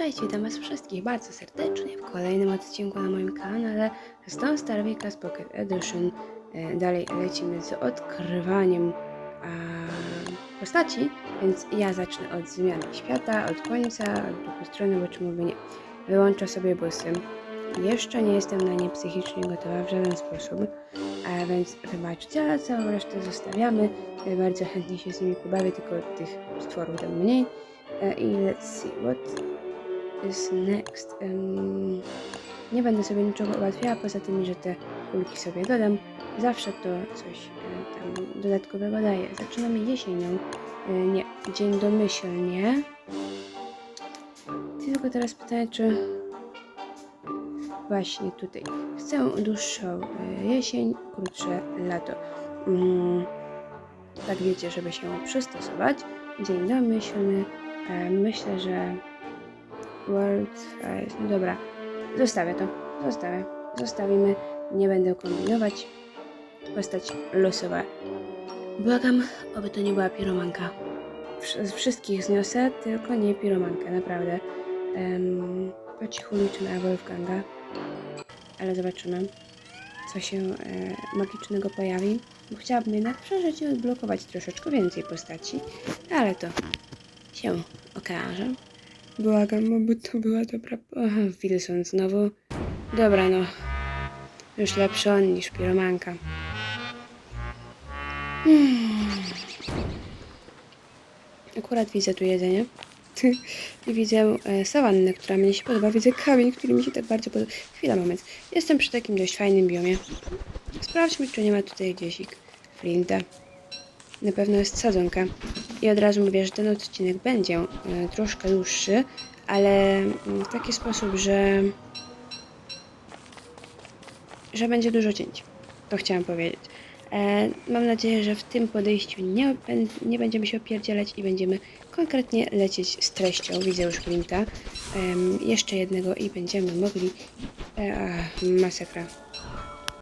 Cześć, witam was wszystkich bardzo serdecznie w kolejnym odcinku na moim kanale Stone Star Class Pocket Edition. E, Dalej lecimy z odkrywaniem a, postaci, więc ja zacznę od zmiany świata, od końca, od drugiej strony, bo czemu by nie. Wyłączę sobie busy. Jeszcze nie jestem na nie psychicznie gotowa w żaden sposób, a więc wybaczcie, a całą resztę zostawiamy. E, Bardzo chętnie się z nimi pobawię, tylko tych stworów tam mniej. E, I let's see, what is next? Em, nie będę sobie niczego ułatwiała, poza tym, że te kulki sobie dodam. Zawsze to coś e, tam dodatkowego daje. Zaczynamy jesienią. E, nie, dzień domyślnie. Tylko teraz pytanie, czy właśnie tutaj. Chcę dłuższą e, jesień, krótsze lato. Mm, tak wiecie, żeby się przystosować. Dzień domyślny. Myślę, że World Fires. No dobra, zostawię to. Zostawię. Zostawimy. Nie będę kombinować. Postać losowa. Błagam, oby to nie była piromanka. Z wszystkich zniosę, tylko nie piromankę, naprawdę. Um, po cichu liczę na Wolfganga. Ale zobaczymy, co się e, magicznego pojawi. Bo chciałabym jednak przeżyć i odblokować troszeczkę więcej postaci. Ale to się okaże. Błagam, oby to była dobra... Aha, Wilson znowu. Dobra, no. Już lepszy on niż piromanka. Hmm. Akurat widzę tu jedzenie. I widzę e, sawannę, która mnie się podoba. Widzę kamień, który mi się tak bardzo podoba. Chwila, moment. Jestem przy takim dość fajnym biomie. Sprawdźmy, czy nie ma tutaj gdzieś flinta. Na pewno jest sadzonka. I od razu mówię, że ten odcinek będzie e, troszkę dłuższy, ale mm, w taki sposób, że że będzie dużo cięć. To chciałam powiedzieć. E, mam nadzieję, że w tym podejściu nie, nie będziemy się opierdzielać i będziemy konkretnie lecieć z treścią. Widzę już Flinta. Em, jeszcze jednego i będziemy mogli... E, masakra.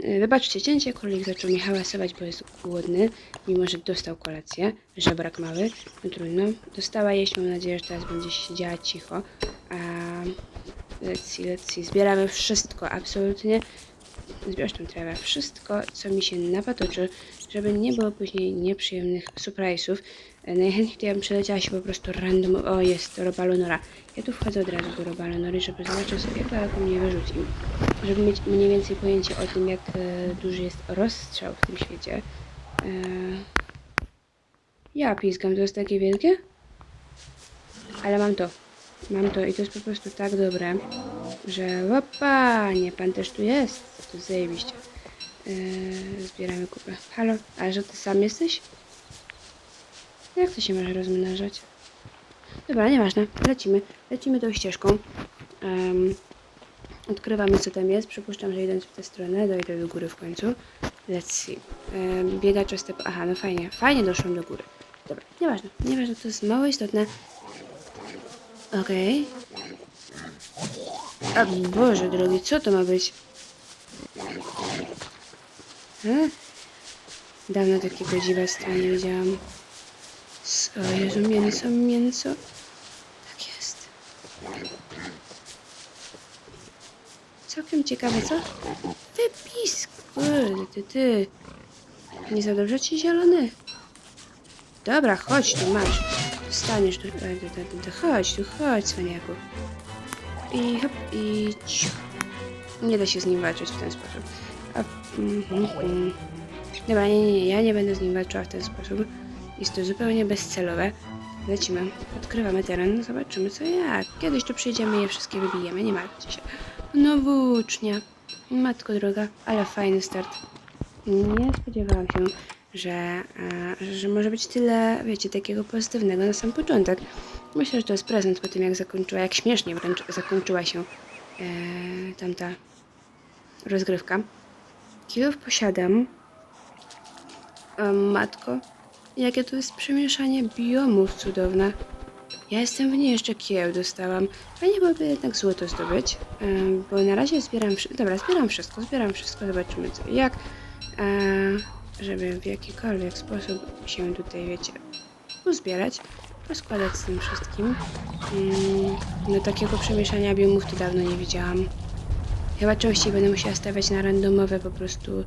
E, Wybaczcie cięcie, królik zaczął mi hałasować, bo jest głodny, mimo że dostał kolację, żebrak mały, no trudno. Dostała jeść, mam nadzieję, że teraz będzie siedziała cicho. A let's see, let's see. Zbieramy wszystko, absolutnie. Zbierz tą trawę, wszystko, co mi się napatoczy, żeby nie było później nieprzyjemnych surprise'ów. E, Najchętniej to ja bym przeleciała się po prostu random. O, jest Robalonora. Ja tu wchodzę od razu do Robalonory, żeby zobaczyć sobie, jak daleko mnie wyrzuci. Żeby mieć mniej więcej pojęcie o tym, jak e, duży jest rozstrzał w tym świecie. E, ja pizgam, to jest takie wielkie? Ale mam to. Mam to i to jest po prostu tak dobre, że opa, nie, pan też tu jest. To zajebiście. Zbieramy kupę. Halo, a że ty sam jesteś? Jak to się może rozmnażać? Dobra, nieważne. Lecimy. Lecimy tą ścieżką. Em, odkrywamy co tam jest. Przypuszczam, że idąc w tę stronę dojdę do góry w końcu. Let's see. Um, step... Aha, no fajnie. Fajnie doszłam do góry. Dobra, nieważne. Nieważne, to jest mało istotne. Okej. A Boże drogi, co to ma być? E? Dawno takiego dziwactwa nie widziałam. Co, Jezu, mięso, mięso. Tak jest. Całkiem ciekawe, co? Wypisk, kurde, ty, ty. Nie za dobrze ci zielony? Dobra, chodź tu, masz. Staniesz tu, chodź tu, chodź, cwaniaku. I hop, i. Nie da się z nim walczyć w ten sposób. A, mhm, mhm. Dobra, nie, nie, nie, ja nie będę z nim walczyła w ten sposób. Jest to zupełnie bezcelowe. Lecimy, odkrywamy teren, zobaczymy co jak. Kiedyś tu przyjdziemy i je wszystkie wybijemy, nie martwcie się. No włócznia. Matko droga, ale fajny start. Nie spodziewałam się, że, e, że może być tyle, wiecie, takiego pozytywnego na sam początek. Myślę, że to jest prezent po tym, jak zakończyła, jak śmiesznie wręcz zakończyła się e, tamta rozgrywka. Kijów posiadam. O, matko, jakie to jest przemieszanie biomów cudowne. Ja jestem w niej jeszcze kieł dostałam. Fajnie byłoby jednak złoto zdobyć, bo na razie zbieram... Dobra, zbieram wszystko, zbieram wszystko, zobaczymy co jak. E, żeby w jakikolwiek sposób się tutaj, wiecie, uzbierać. poskładać z tym wszystkim. Mm, no takiego przemieszania biomów to dawno nie widziałam. Chyba częściej będę musiała stawiać na randomowe po prostu,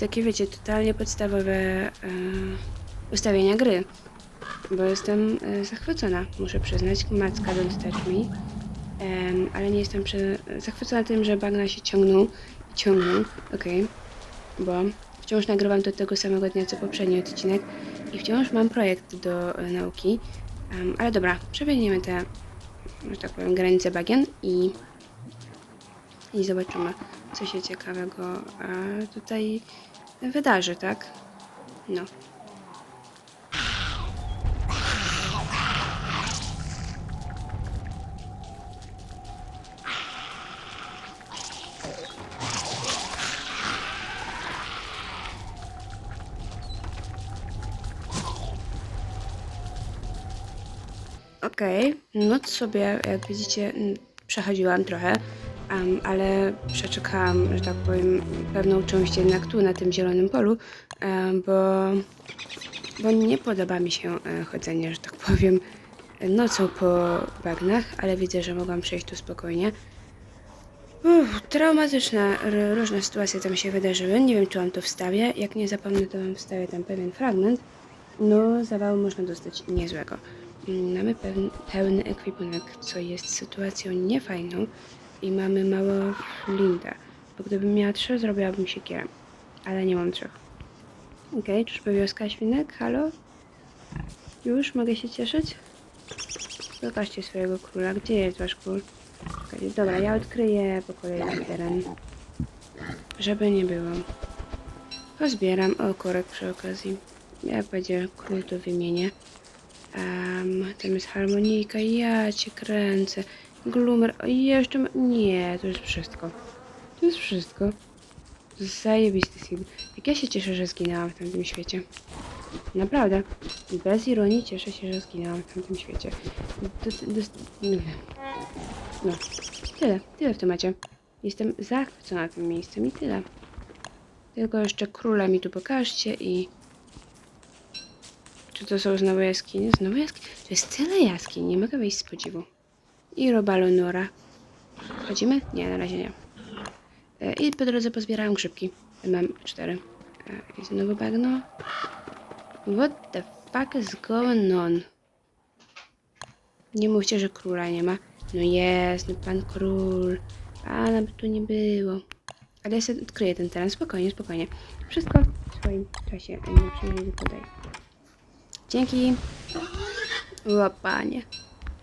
takie wiecie, totalnie podstawowe e, ustawienia gry. Bo jestem e, zachwycona, muszę przyznać. Macka don't touch me. Ale nie jestem prze... zachwycona tym, że bagna się ciągną i ciągną. Okej. Bo wciąż nagrywam do tego samego dnia co poprzedni odcinek i wciąż mam projekt do e, nauki. Ale dobra, przebiegniemy te, że tak powiem, granice bagien i, i zobaczymy, co się ciekawego e, tutaj wydarzy, tak? No. Okej, noc sobie, jak widzicie, przechodziłam trochę, em, ale przeczekałam, że tak powiem, pewną część jednak tu, na tym zielonym polu, em, bo, bo nie podoba mi się e, chodzenie, że tak powiem, nocą po bagnach, ale widzę, że mogłam przejść tu spokojnie. Uff, traumatyczne różne sytuacje tam się wydarzyły. Nie wiem, czy wam to wstawię. Jak nie zapomnę, to wam wstawię tam pewien fragment. No, zawału można dostać niezłego. Mamy pełny, pełny ekwipunek, co jest sytuacją niefajną i mamy mało flinta, bo gdybym miała trzy, zrobiłabym siekierę, ale nie mam trzech. Okej, czyżby wioska świnek? Halo? Już? Mogę się cieszyć? Zobaczcie swojego króla. Gdzie jest wasz król? Okej, dobra, ja odkryję po kolei teren. Żeby nie było. Pozbieram o korek przy okazji. Jak będzie król, to wymienię. Um, tam jest harmonijka, ja cię kręcę. Glumer, o, jeszcze ma... Nie, to jest wszystko. To jest wszystko. Zajebisty sim. Jak ja się cieszę, że zginęłam w tamtym świecie. Naprawdę. Bez ironii cieszę się, że zginęłam w tamtym świecie. Wiem. No. Tyle. Tyle w temacie. Jestem zachwycona tym miejscem i tyle. Tylko jeszcze króla mi tu pokażcie i... Czy to są znowu jaskinie? Znowu jaskinie? To jest tyle jaskiń, nie mogę wyjść z podziwu. I Robalonora. Chodzimy? Nie, na razie nie. E, I po drodze pozbierałam grzybki. Mam cztery. E, I znowu bagno. What the fuck is going on? Nie mówcie, że króla nie ma. No jest, no pan król. A, nawet tu nie było. Ale ja sobie odkryję ten teren. Spokojnie, spokojnie. Wszystko w swoim czasie. a Nie przynajmniej podaję. Dzięki. O panie.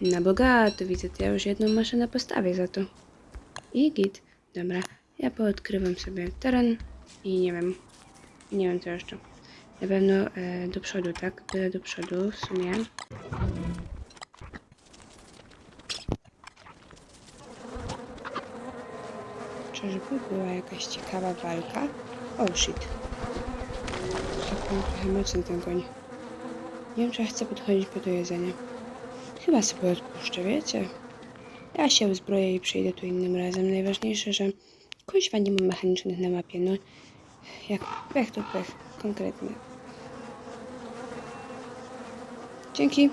Na bogato widzę, to ja już jedną maszynę postawię za to. I git. Dobra, ja poodkrywam sobie teren i nie wiem. Nie wiem co jeszcze. Na pewno e, do przodu, tak? Do przodu w sumie. Czyżby była jakaś ciekawa walka? Oh shit. Trochę mocny ten koń. Nie wiem, czy ja chcę podchodzić po to jedzenie. Chyba sobie odpuszczę, wiecie? Ja się uzbroję i przyjdę tu innym razem. Najważniejsze, że kuźwa nie ma mechanicznych na mapie, no. Jak pech to pech, konkretnie. Dzięki.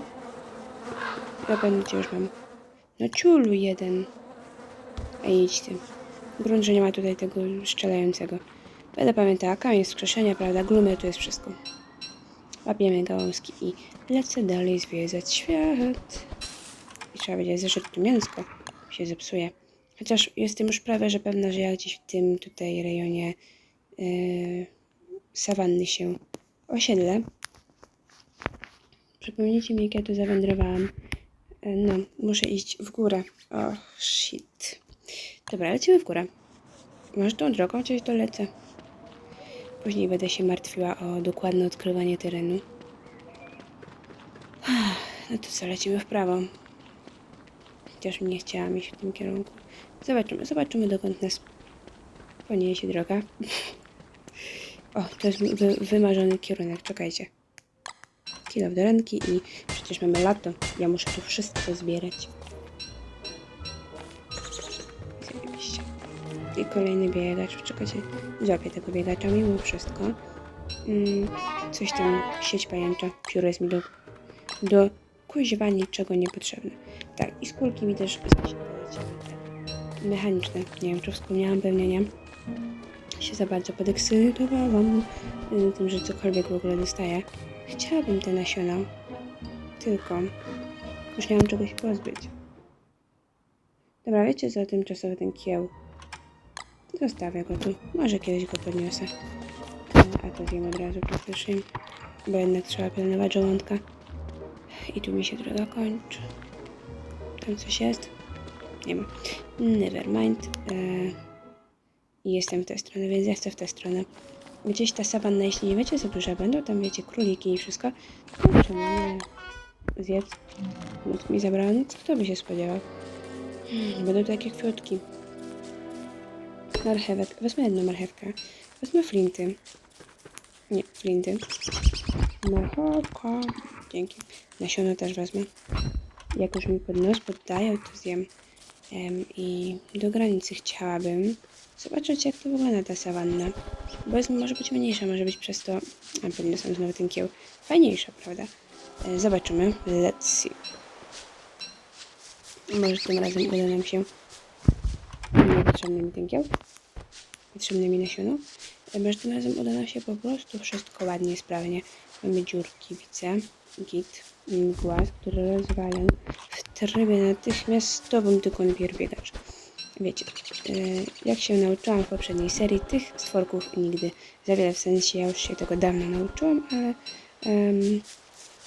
Ja będę już mam. No ciulu jeden. A idź ty. Grunt, że nie ma tutaj tego strzelającego. Będę pamiętała, kamień skrzeszenia, prawda? Glumy to jest wszystko. Łapiemy gałązki i lecę dalej zwiedzać świat. I trzeba będzie zeszyć tu mięsko, się zepsuje. Chociaż jestem już prawie, że pewna, że ja gdzieś w tym tutaj rejonie yy, sawanny się osiedlę. Przypomnijcie mi, jak ja tu zawędrowałam. Yy, no, muszę iść w górę. O, shit. Dobra, lecimy w górę. Może tą drogą gdzieś dolecę. Później będę się martwiła o dokładne odkrywanie terenu. No to co, lecimy w prawo. Chociaż nie chciałam iść w tym kierunku. Zobaczymy, zobaczymy dokąd nas poniesie droga. O, to jest wy wymarzony kierunek, czekajcie. Kilo do ręki i przecież mamy lato. Ja muszę tu wszystko zbierać. I kolejny biegacz. Czekajcie, złapię tego biegacza mimo wszystko. Mm, coś tam, sieć pajęcza. Pióro jest mi do... do... kuźwa niczego niepotrzebne. Tak, i skórki mi też mechaniczne. Nie wiem, czy wspomniałam, pewnie nie. Się za bardzo podekscytowałam y, tym, że cokolwiek w ogóle dostaję. Chciałabym te nasiona, tylko już nie mam czego się pozbyć. Dobra, wiecie co, tymczasowy ten kieł. Zostawię go tu. Może kiedyś go podniosę. A to zjem od razu praktycznie. Bo jednak trzeba pilnować żołądka. I tu mi się droga kończy. Tam coś jest? Nie ma. Never mind. Eee, jestem w tę stronę, więc ja chcę w tę stronę. Gdzieś ta sawanna, jeśli nie wiecie, za duże będą, tam wiecie, króliki i wszystko. To czemu nie zjedz? Noc mi zabrała, no co kto by się spodziewał? Hmm, Będą takie kwiatki. Marchewek. Wezmę jedną marchewkę. Wezmę flinty. Nie, flinty. Marchewka. Dzięki. Nasiona też wezmę. Jak już mi pod nos poddają, to zjem. Em, I do granicy chciałabym zobaczyć, jak to wygląda ta sawanna. Bo jest, może być mniejsza, może być przez to... A, podniosłem znowu ten kieł. Fajniejsza, prawda? E, Zobaczymy. Let's see. Może tym razem uda nam się niepotrzebny mi ten kieł, potrzebne mi nasiono. E, tym razem uda nam się po prostu wszystko ładnie, sprawnie. Mamy dziurki, widzę, git, mgła, który rozwalam w trybie natychmiastowym, tylko najpierw biegacz. Wiecie, e, jak się nauczyłam w poprzedniej serii, tych stworków nigdy za wiele, w sensie ja już się tego dawno nauczyłam, ale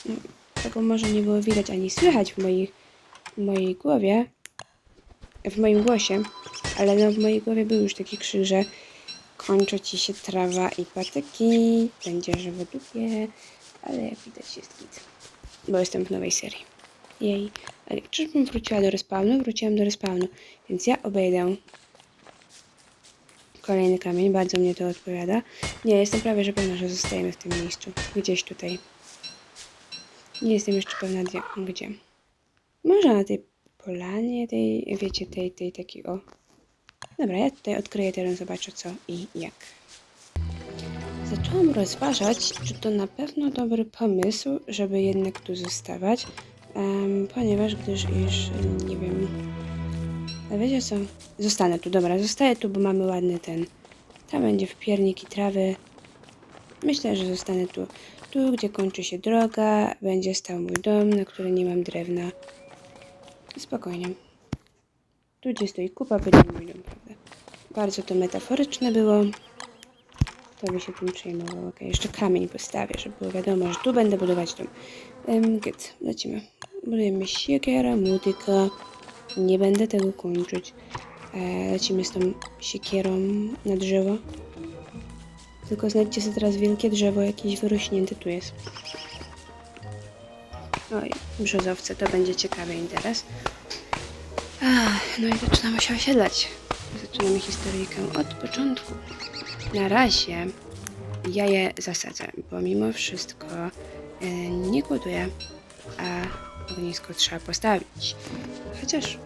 no, tego może nie było widać ani słychać w moich w mojej głowie, w moim głosie, ale no w mojej głowie był już taki krzyk, że kończy ci się trawa i patyki, będzie żywo dupie, ale jak widać jest git, bo jestem w nowej serii. Jej, ale czyżbym wróciła do respawnu? Wróciłam do respawnu, więc ja obejdę kolejny kamień, bardzo mnie to odpowiada. Nie, jestem prawie, że pewna, że zostajemy w tym miejscu, gdzieś tutaj. Nie jestem jeszcze pewna gdzie. Może na tej polanie, tej, wiecie, tej, tej takiej o. Dobra, ja tutaj odkryję teren, zobaczę co i jak. Zaczęłam rozważać, czy to na pewno dobry pomysł, żeby jednak tu zostawać, em, ponieważ gdyż iż, nie wiem, a wiecie co, zostanę tu, dobra, zostaję tu, bo mamy ładny ten, tam będzie wpiernik i trawy, myślę, że zostanę tu, tu, gdzie kończy się droga, będzie stał mój dom, na który nie mam drewna, Spokojnie. Tu, gdzie stoi kupa, będzie mój dom, prawda? Bardzo to metaforyczne było. To by się tym przejmował. Jeszcze kamień postawię, żeby było wiadomo, że tu będę budować dom. Um, Git, lecimy. Budujemy siekiera, mutyka. Nie będę tego kończyć. E, lecimy z tą siekierą na drzewo. Tylko znajdźcie sobie teraz wielkie drzewo, jakieś wyrośnięte tu jest. Oj, brzozowce, to będzie ciekawy interes. Ach, no i zaczynamy się osiedlać. Zaczynamy historyjkę od początku. Na razie ja je zasadzę, bo mimo wszystko e, nie głoduję, a ognisko trzeba postawić. Chociaż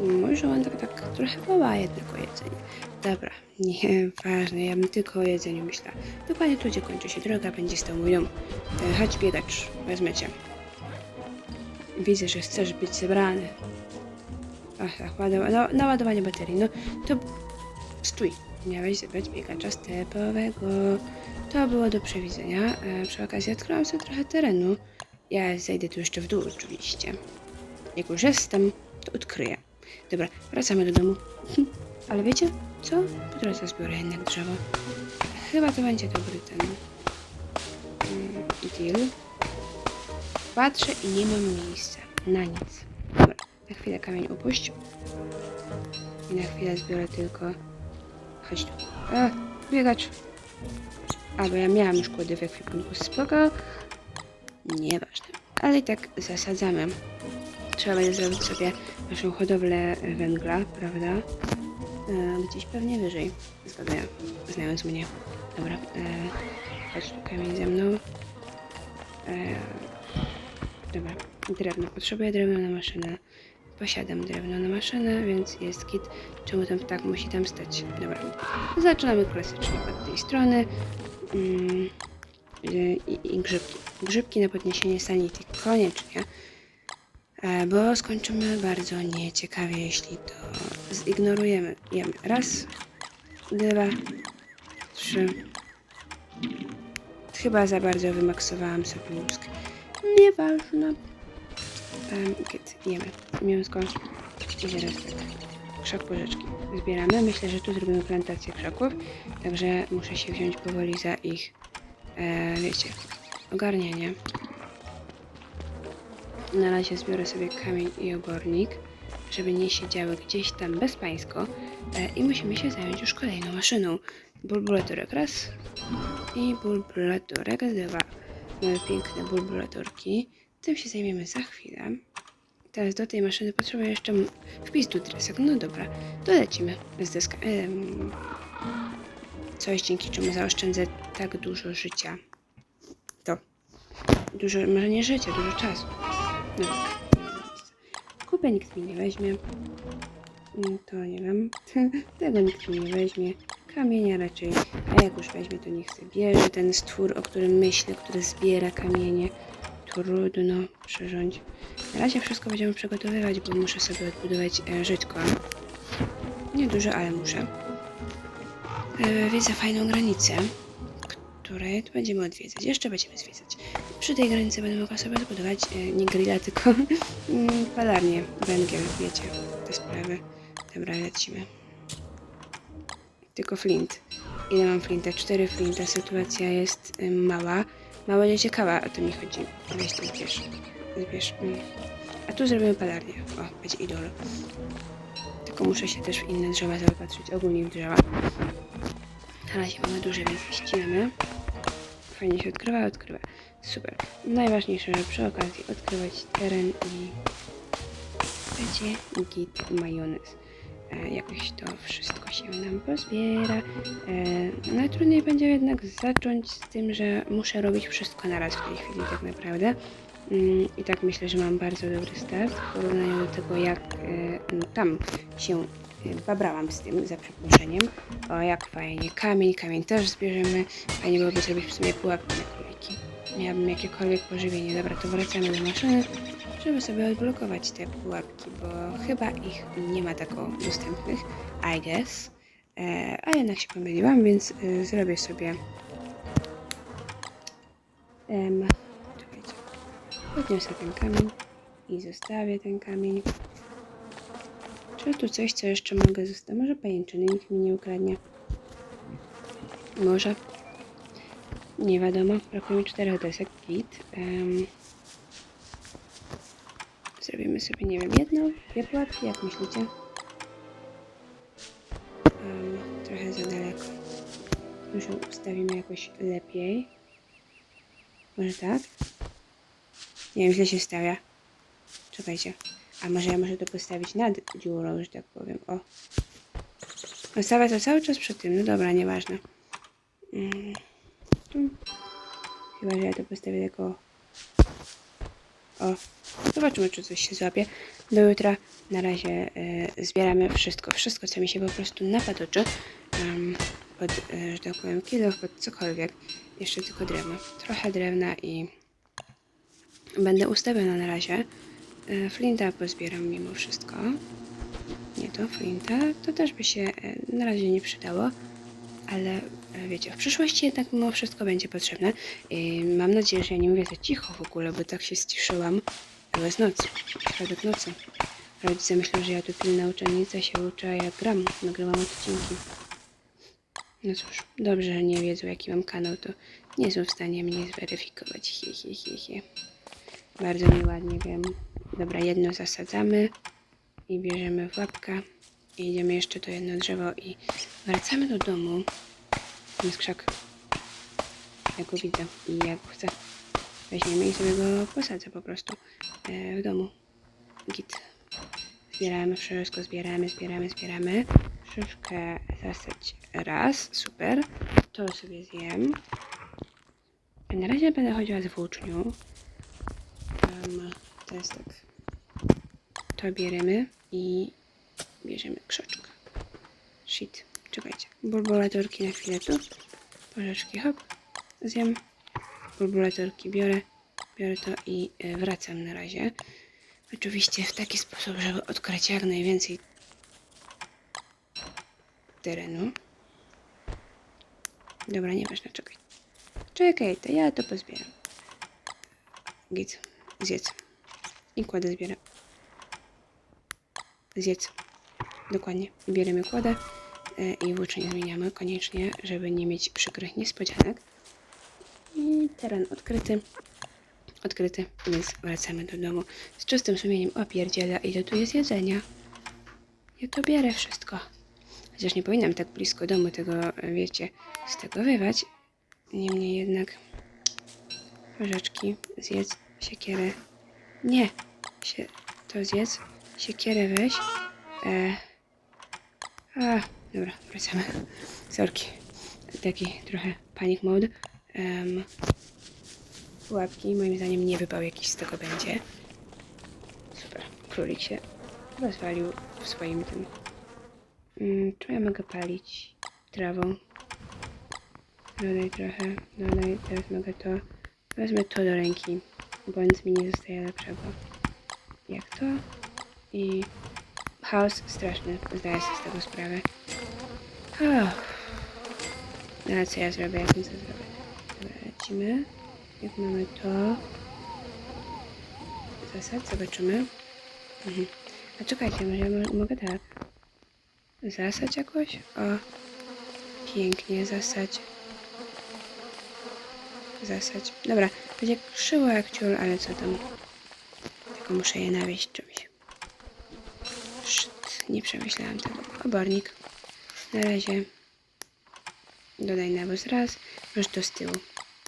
mój żołądek tak trochę woła jednak o jedzenie. Dobra, nieważne, ja bym tylko o jedzeniu myślała. Dokładnie tu, gdzie kończy się droga, będzie stał mój dom. E, Chodź biegacz, wezmę cię. Widzę, że chcesz być zebrany. Ach, ach, ładowa- no, naładowanie baterii. No to stój. Miałeś zebrać biegacza stepowego. To było do przewidzenia. E, przy okazji odkryłam sobie trochę terenu. Ja zejdę tu jeszcze w dół oczywiście. Jak już jestem, to odkryję. Dobra, wracamy do domu. Ale wiecie co? Po drodze zbiorę jednak drzewo. Chyba to będzie dobry ten mm, deal. Patrzę i nie mam miejsca. Na nic. Dobra, na chwilę kamień upuść. I na chwilę zbiorę tylko... Chodź tu. A, biegacz. A, bo ja miałam już kłody w ekwipunku. Spoko. Nieważne. Ale i tak zasadzamy. Trzeba będzie zrobić sobie naszą hodowlę węgla, prawda? E, gdzieś pewnie wyżej. Zgaduję, znając mnie. Dobra. E, chodź tu kamień ze mną. E, Dobra, drewno. Potrzebuję drewna na maszynę. Posiadam drewno na maszynę, więc jest kit. Czemu ten ptak musi tam stać? Dobra. Zaczynamy klasycznie od tej strony. Mm, i, i, grzybki. Grzybki na podniesienie sanity koniecznie. E, bo skończymy bardzo nieciekawie, jeśli to zignorujemy. Jemy. Raz, dwa, trzy. Chyba za bardzo wymaksowałam sobie. Nieważne. Um, jemy. Mięsko. I teraz tak. Krzak porzeczki. Zbieramy. Myślę, że tu zrobimy plantację krzaków. Także muszę się wziąć powoli za ich, e, wiecie, ogarnianie. Na razie zbiorę sobie kamień i obornik, żeby nie siedziały gdzieś tam bezpańsko. E, I musimy się zająć już kolejną maszyną. Bulbulatorek raz i bulbulatorek dwa. Mamy piękne bulbulatorki. Tym się zajmiemy za chwilę. Teraz do tej maszyny potrzebuję jeszcze wpis do dresek. No dobra, to lecimy z deska. Coś dzięki czemu zaoszczędzę tak dużo życia. To. Dużo, może nie życia, dużo czasu. No. Kupę nikt mi nie weźmie. Mm, To nie wiem. Tego nikt mi nie weźmie. Kamienia raczej. A jak już weźmie, to niech sobie bierze ten stwór, o którym myślę, który zbiera kamienie. Trudno przyrządź. Na razie wszystko będziemy przygotowywać, bo muszę sobie odbudować e, żyćko. Nie dużo, ale muszę. E, widzę fajną granicę, której będziemy odwiedzać. Jeszcze będziemy zwiedzać. Przy tej granicy będę mogła sobie zbudować e, nie grilla, tylko mm, palarnię, węgiel, wiecie, te sprawy. Dobra, lecimy. Tylko flint. Ile mam flinta? Cztery flinta. Sytuacja jest mała. Mała nieciekawa, o to mi chodzi. Weź ten zbierz. Zbierz. Mm. A tu zrobimy palarnię. O, będzie idol. Tylko muszę się też w inne drzewa zaopatrzyć. Ogólnie w drzewa. Na razie mamy duże, więc ściemy. Fajnie się odkrywa, odkrywa. Super. Najważniejsze, że przy okazji odkrywać teren i będzie git majonez. E, jakoś to wszystko się nam pozbiera. E, najtrudniej będzie jednak zacząć z tym, że muszę robić wszystko naraz w tej chwili tak naprawdę. Mm, I tak myślę, że mam bardzo dobry start w porównaniu do tego, jak e, tam się babrałam z tym, za przeproszeniem. O, jak fajnie. Kamień, kamień też zbierzemy. Fajnie byłoby zrobić w sumie pułapki na króliki. Miałabym jakiekolwiek pożywienie. Dobra, to wracamy do maszyny, żeby sobie odblokować te pułapki, bo chyba ich nie ma tak o dostępnych, I guess. E, a jednak się pomyliłam, więc e, zrobię sobie... Em, czekajcie. Podniosę ten kamień i zostawię ten kamień. Czy tu coś, co jeszcze mogę zostawić? Może pajęczyny nikt mi nie ukradnie. Może. Nie wiadomo. Brakuje mi czterech desek. Git. Em, zrobimy sobie, nie wiem, jedną, dwie pułapki, jak myślicie? Em, trochę za daleko. Już ją ustawimy jakoś lepiej. Może tak? Nie wiem, źle się stawia. Czekajcie. A może ja muszę to postawić nad dziurą, że tak powiem. O. Ustawia to cały czas przy tym. No dobra, nieważne. Mm. Tu. Chyba, że ja to postawię tylko... O. Zobaczymy, czy coś się złapie. Do jutra na razie e, zbieramy wszystko. Wszystko, co mi się po prostu napadoczy. Um, pod, e, że tak powiem, kilo, pod cokolwiek. Jeszcze tylko drewno. Trochę drewna i będę ustawiona na razie. E, Flinta pozbieram mimo wszystko. Nie to flinta. To też by się e, na razie nie przydało. Ale wiecie, w przyszłości jednak mimo wszystko będzie potrzebne. I mam nadzieję, że ja nie mówię za cicho w ogóle, bo tak się sciszyłam. Ale jest noc. Środek nocy. Rodzice myślą, że ja tu pilna uczennica się uczę, a ja gram. Nagrywam odcinki. No cóż, dobrze, że nie wiedzą jaki mam kanał, to nie są w stanie mnie zweryfikować. Hi, hi, hi, hi. Bardzo nieładnie wiem. Dobra, jedno zasadzamy i bierzemy w łapkę. I idziemy jeszcze to jedno drzewo i wracamy do domu. Tam jest krzak. Ja go widzę i jak chcę. Weźmiemy i sobie go posadzę po prostu w domu. Git. Zbieramy wszystko, zbieramy, zbieramy, zbieramy. Szyszkę zasadź raz, super. To sobie zjem. Na razie będę chodziła z włócznią. Um, teraz tak. To bierzemy i bierzemy krzoczkę. Shit. Czekajcie. Bulbulatorki na chwilę tu. Porzeczki hop. Zjem. Bulbulatorki biorę. Biorę to i e, wracam na razie. Oczywiście w taki sposób, żeby odkryć jak najwięcej terenu. Dobra, nieważne, czekaj. Czekaj, to ja to pozbieram. Git, zjedz. I kładę zbieram. Zjedz. Dokładnie. Bierzemy kładę e, i włóczenie zmieniamy koniecznie, żeby nie mieć przykrych niespodzianek. I teren odkryty. Odkryty, więc wracamy do domu z czystym sumieniem. O pierdziela, ile tu jest jedzenia. Ja to bierę wszystko. Chociaż nie powinnam tak blisko domu tego, wiecie, stegowywać. Niemniej jednak łyżeczki, zjedz, siekierę. Nie, Sie to zjedz, siekierę weź. E a, dobra, wracamy. Sorki. Taki trochę panic mode. Um, pułapki, moim zdaniem nie wypał jakiś z tego będzie. Super. Królik się rozwalił w swoim tym. Mm, czy ja mogę palić trawą? Dodaj trochę, dodaj, teraz mogę to. Wezmę to do ręki, bo nic mi nie zostaje lepszego. Jak to? I chaos straszny, zdaję sobie z tego sprawę. Oh. No ale co ja zrobię, jak nic zrobię? Dobra, lecimy. Jak mamy to... Zasad, zobaczymy. Mhm. A czekajcie, może mogę tak. Zasać jakoś? O. Pięknie, zasać. Zasać. Dobra, będzie krzywo jak ciul, ale co tam. Tylko muszę je nawieść czymś. Szt, nie przemyślałam tego. Obornik. Na razie dodaj nawóz raz, już to z tyłu.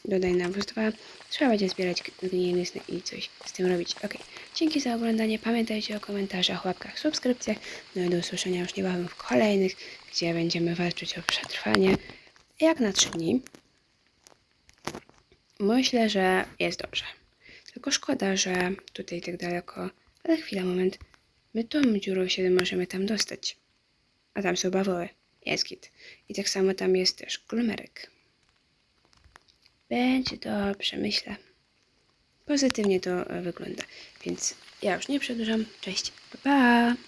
Dodaj nawóz dwa. Trzeba będzie zbierać glininy sny i coś z tym robić. Ok. Dzięki za oglądanie. Pamiętajcie o komentarzach, łapkach, subskrypcjach. No i do usłyszenia już niebawem w kolejnych, gdzie będziemy walczyć o przetrwanie. Jak na trzy dni. Myślę, że jest dobrze. Tylko szkoda, że tutaj tak daleko. Ale chwila, moment. My tą dziurą się możemy tam dostać. A tam są bawoły. Jest git. I tak samo tam jest też glumerek. Będzie dobrze, myślę. Pozytywnie to e, wygląda. Więc ja już nie przedłużam. Cześć. Pa, pa.